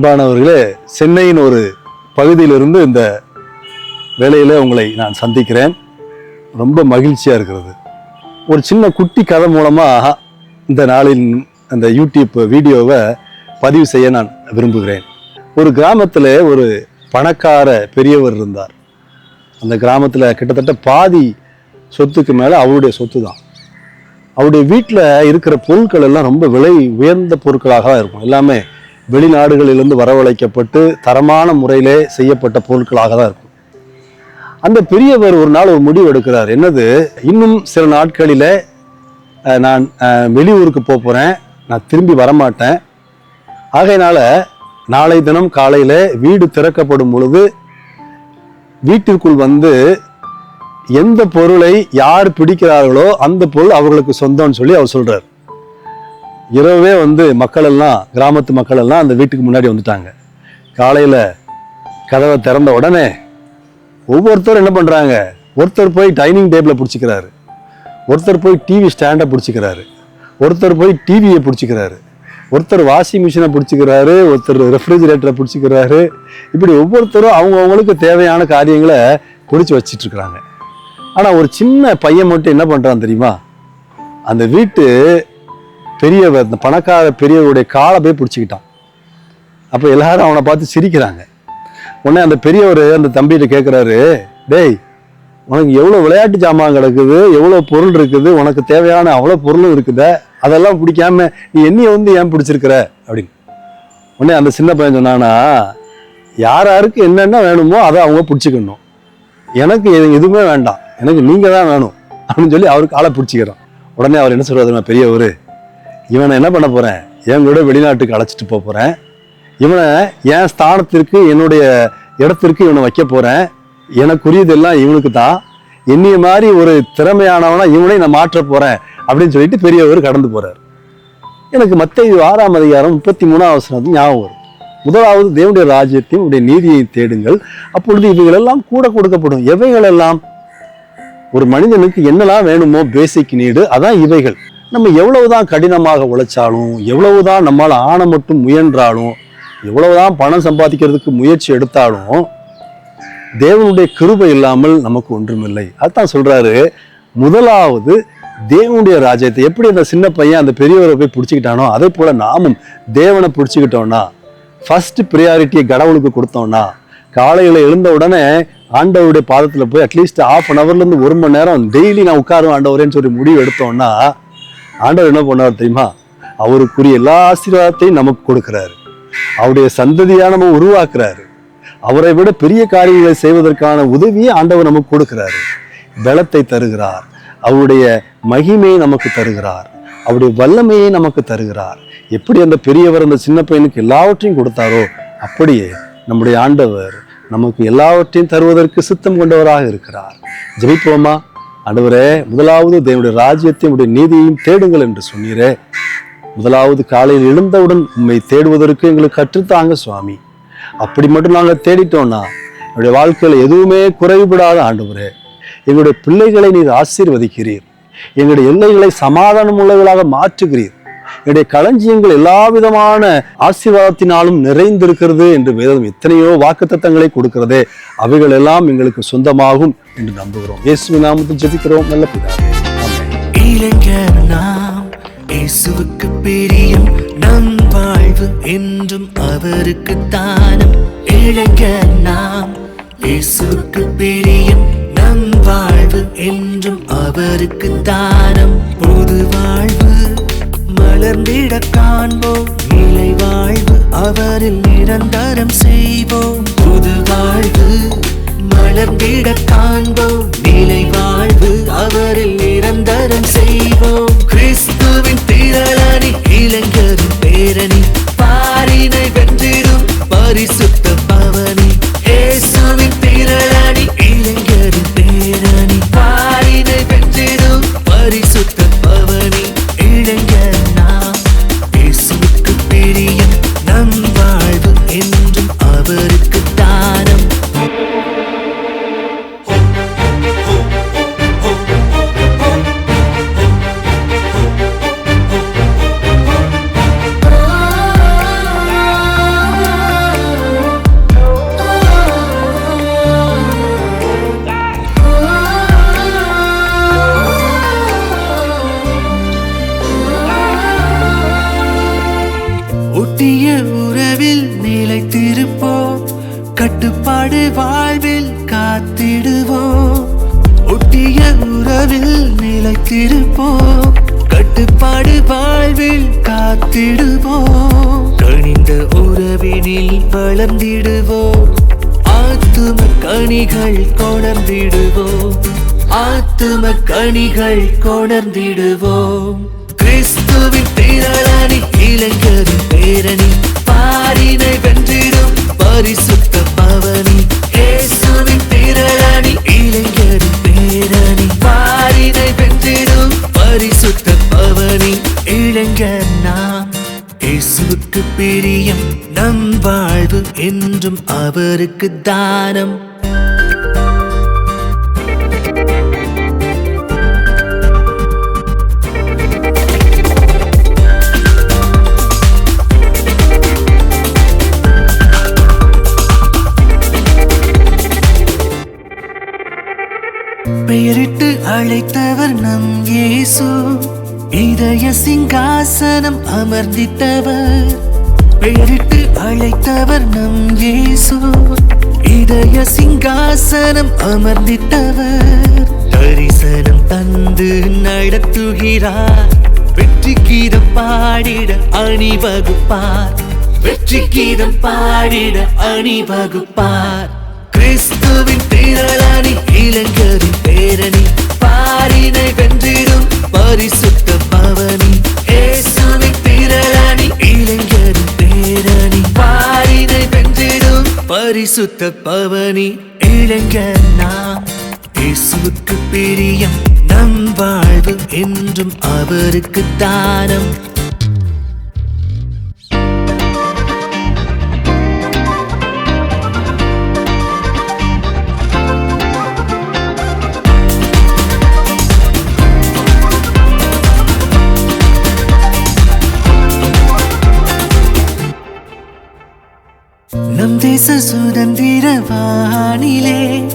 அன்பானவர்களே சென்னையின் ஒரு பகுதியிலிருந்து இந்த வேலையில் உங்களை நான் சந்திக்கிறேன். ரொம்ப மகிழ்ச்சியாக இருக்கிறது. ஒரு சின்ன குட்டி கதை மூலமாக இந்த நாளின் அந்த யூடியூப் வீடியோவை பதிவு செய்ய நான் விரும்புகிறேன். ஒரு கிராமத்தில் ஒரு பணக்கார பெரியவர் இருந்தார். அந்த கிராமத்தில் கிட்டத்தட்ட பாதி சொத்துக்கு மேலே அவருடைய சொத்து தான் அவருடைய வீட்டில் இருக்கிற பொருட்கள் எல்லாம் ரொம்ப விலை உயர்ந்த பொருட்களாக தான் இருக்கும். எல்லாமே வெளிநாடுகளிலிருந்து வரவழைக்கப்பட்டு தரமான முறையிலே செய்யப்பட்ட பொருட்களாக தான் இருக்கும். அந்த பெரியவர் ஒரு நாள் ஒரு முடிவு எடுக்கிறார். என்னது? இன்னும் சில நாட்களில் நான் வெளியூருக்கு போகிறேன் நான் திரும்பி வரமாட்டேன். ஆகையினால நாளை தினம் காலையில் வீடு திறக்கப்படும் பொழுது வீட்டிற்குள் வந்து எந்த பொருளை யார் பிடிக்கிறார்களோ அந்த பொருள் அவர்களுக்கு சொந்தம்னு சொல்லி அவர் சொல்கிறார் இரவே வந்து மக்களெல்லாம் கிராமத்து மக்களெல்லாம் அந்த வீட்டுக்கு முன்னாடி வந்துட்டாங்க. காலையில் கதவை திறந்த உடனே ஒவ்வொருத்தரும் என்ன பண்ணுறாங்க ஒருத்தர் போய் டைனிங் டேபிளை பிடிச்சிக்கிறாரு. ஒருத்தர் போய் டிவி ஸ்டாண்டை பிடிச்சிக்கிறாரு. ஒருத்தர் போய் டிவியை பிடிச்சிக்கிறாரு. ஒருத்தர் வாஷிங் மிஷினை பிடிச்சிக்கிறாரு ஒருத்தர் ரெஃப்ரிஜிரேட்டரை பிடிச்சிக்கிறாரு. இப்படி ஒவ்வொருத்தரும் அவங்கவுங்களுக்கு தேவையான காரியங்களை பிடிச்சி வச்சிட்டு இருக்கிறாங்க ஆனால் ஒரு சின்ன பையன் மட்டும் என்ன பண்ணுறான் தெரியுமா? அந்த வீட்டு பெரியவர் இந்த பணக்கார பெரியவருடைய காலை போய் பிடிச்சிக்கிட்டான். அப்போ எல்லாரும் அவனை பார்த்து சிரிக்கிறாங்க. உடனே அந்த பெரியவர் அந்த தம்பிகிட்ட கேட்குறாரு டேய் உனக்கு எவ்வளோ விளையாட்டு ஜாமான் கிடக்குது எவ்வளோ பொருள் இருக்குது உனக்கு தேவையான அவ்வளோ பொருளும் இருக்குத அதெல்லாம் பிடிக்காம நீ என்னைய வந்து ஏன் பிடிச்சிருக்கிற? அப்படின்னு. உடனே அந்த சின்ன பையன் சொன்னானா யார் யாருக்கு என்னென்ன வேணுமோ அதை அவங்க பிடிச்சிக்கணும். எனக்கு எது- எதுவுமே வேண்டாம். எனக்கு நீங்கள் தான் வேணும். அப்படின்னு சொல்லி அவருக்கு ஆளை பிடிச்சிக்கிறோம் உடனே அவர் என்ன சொல்றாரு பெரியவர்? இவனை என்ன பண்ண போகிறேன் என் கூட வெளிநாட்டுக்கு அழைச்சிட்டு போக போகிறேன் இவனை என் ஸ்தானத்திற்கு என்னுடைய இடத்திற்கு இவனை வைக்க போகிறேன் எனக்குரியதெல்லாம் இவனுக்கு தான் என்னைய மாதிரி ஒரு திறமையானவனா இவனை நான் மாற்ற போகிறேன் அப்படின்னு சொல்லிட்டு பெரியவர் கடந்து போகிறார் எனக்கு மத்திய ஆறாம் அதிகாரம் முப்பத்தி மூணாம் வசனம் ஞாபகம் வரும். முதலாவது தேவனுடைய ராஜ்யத்தையும் உடைய நீதியை தேடுங்கள். அப்பொழுது இவைகளெல்லாம் கூட கொடுக்கப்படும். எவைகளெல்லாம்? ஒரு மனிதனுக்கு என்னெல்லாம் வேணுமோ பேசிக் நீடு அதான் இவைகள். நம்ம எவ்வளவுதான் கடினமாக உழைச்சாலும் எவ்வளவுதான் நம்மால் ஆன மட்டும் முயன்றாலும் எவ்வளவுதான் பணம் சம்பாதிக்கிறதுக்கு முயற்சி எடுத்தாலும் தேவனுடைய கிருபை இல்லாமல் நமக்கு ஒன்றுமில்லை. அதுதான் சொல்றாரு முதலாவது தேவனுடைய ராஜ்யத்தை எப்படி அந்த சின்ன பையன் அந்த பெரியவரை போய் பிடிச்சிக்கிட்டானோ அதே போல நாமும் தேவனை பிடிச்சிக்கிட்டோம்னா ஃபர்ஸ்ட் ப்ரியாரிட்டியை கடவுளுக்கு கொடுத்தோம்னா காலையில் எழுந்த உடனே ஆண்டவருடைய பாதத்தில் போய் அட்லீஸ்ட் ஆஃப் அன் ஹவர்லேருந்து ஒரு மணி நேரம் டெய்லி நான் உட்காருவேன் ஆண்டவரேன்னு சொல்லி முடிவு எடுத்தோம்னா ஆண்டவர் என்ன பண்ணார் தெரியுமா? அவருக்குரிய எல்லா ஆசீர்வாதத்தையும் நமக்கு கொடுக்குறாரு. அவருடைய சந்ததியாக நம்ம உருவாக்குறாரு. அவரை விட பெரிய காரியங்களை செய்வதற்கான உதவியை ஆண்டவர் நமக்கு கொடுக்கிறாரு. பலத்தை தருகிறார். அவருடைய மகிமையை நமக்கு தருகிறார். அவருடைய வல்லமையை நமக்கு தருகிறார். எப்படி அந்த பெரியவர் அந்த சின்ன பையனுக்கு எல்லாவற்றையும் கொடுத்தாரோ அப்படியே நம்முடைய ஆண்டவர் நமக்கு எல்லாவற்றையும் தருவதற்கு சித்தம் கொண்டவராக இருக்கிறார். ஜெபிப்போமா? ஆண்டவரே முதலாவது தேவனுடைய ராஜ்யத்தையும் உடைய நீதியையும் தேடுங்கள் என்று சொன்னீரே. முதலாவது காலையில் எழுந்தவுடன் உண்மை தேடுவதற்கு எங்களுக்கு கற்றுத்தாங்க சுவாமி. அப்படி மட்டும் நாங்கள் தேடிட்டோம்னா என்னுடைய வாழ்க்கையில் எதுவுமே குறைவுபடாத ஆண்டவரே. எங்களுடைய பிள்ளைகளை நீர் ஆசீர்வதிக்கிறீர். எங்களுடைய எல்லைகளை சமாதானம் உள்ளவர்களாக மாற்றுகிறீர். என்னுடைய களஞ்சியங்கள் எல்லா விதமான ஆசீர்வாதத்தினாலும் நிறைந்திருக்கிறது என்று வேதம் எத்தனையோ வாக்குத்தத்தங்களை கொடுக்கிறது. அவைகள் எல்லாம் எங்களுக்கு சொந்தமாகும் என்று நம்புகிறோம். இயேசு நாமத்தில் ஜெபிக்கிறோம். நல்ல பிதாவே. இயேசுவுக்கு பிரியம் நம் வாழ்வு என்றும் அவருக்கு தானம். இளைஞர் நாம் இயேசுவுக்கு பிரியம் நம் வாழ்வு என்றும் அவருக்கு தானம். பொது வாழ்வு மலர்ந்திட காண்போம். நிலை வாழ்வு அவரில் நிரந்தரம் செய்வோம். புது வாழ்வு மலர்ந்திட காண்போம். நிலை வாழ்வு அவரில் நிரந்தரம் கட்டுப்பாடு வாழ்வில் காத்திடுவோம். ஒட்டிய உறவில் நிலைத்திருப்போம். கட்டுப்பாடு வாழ்வில் காத்திடுவோம். கணிந்த உறவினில் வளர்ந்திடுவோம். ஆத்தும கணிகள் கொணர்ந்திடுவோம். ஆத்தும கணிகள் கொணர்ந்திடுவோம். கிறிஸ்துவின் பேரணி இளைஞரின் பேரணி பாரினை வென்றிடும். பரிசுத்த பவனி. இயேசுவின் திரளானி இளைஞரின் பேரணி பாரினை பெற்றிடும் பரிசுத்த பவனி. இளைஞர் நாம் இயேசுவுக்கு பிரியம். நம் வாழ்வு என்றும் அவருக்கு தானம். இயேசு இதய சிங்காசனம் அமர்ந்தித்தவர் பெயரிட்டு அழைத்தவர் நம் இயேசு. இதய சிங்காசனம் அமர்ந்தித்தவர் தரிசனம் தந்து நடத்துகிறார். வெற்றி கீதம் பாடிட அணிவகுப்பார். வெற்றி கீதம் பாடிட அணிவகுப்பார். கிறிஸ்துவின் திரளானி இளைஞரின் பேரணி. பாரினை வென்றிடும் பரிசுத்த பவனி. ஏசுவின் திரளணி இளைஞரின் பேரணி பாரினை வென்றிடும் பரிசுத்த பவனி. இளைஞர் நாம் இயேசுவுக்கு பிரியம். நம் வாழ்வு என்றும் அவருக்கு தானம். தேச சுதந்திர வானிலே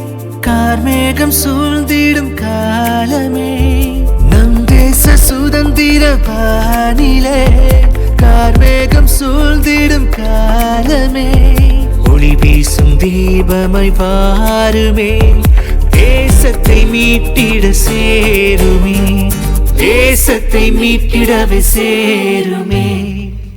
கார்மேகம் சூழ்ந்திடும் காலமே. நம் தேச சுதந்திர வானிலே கார்மேகம் சூழ்ந்திடும் காலமே. ஒளி வீசும் தீபமை வாருமே. தேசத்தை மீட்டிட சேருமே. தேசத்தை மீட்டிடவே சேருமே.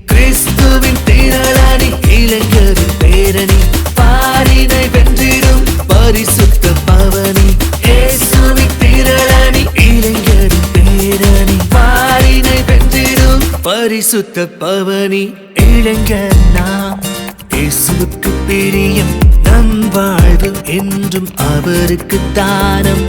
கிறிஸ்துவின் திரளானி இளைஞரின் பேரணி பாரினை வென்றிடும் பரிசுத்த பவனி. ஏசுவி திரளணி இளைஞரின் பேரணி. பாரினை வென்றிடும் பரிசுத்த பவனி. இளைஞர் நாம் இயேசுவுக்கு பிரியம் நம் வாழ்வு என்றும் அவருக்கு தானம்.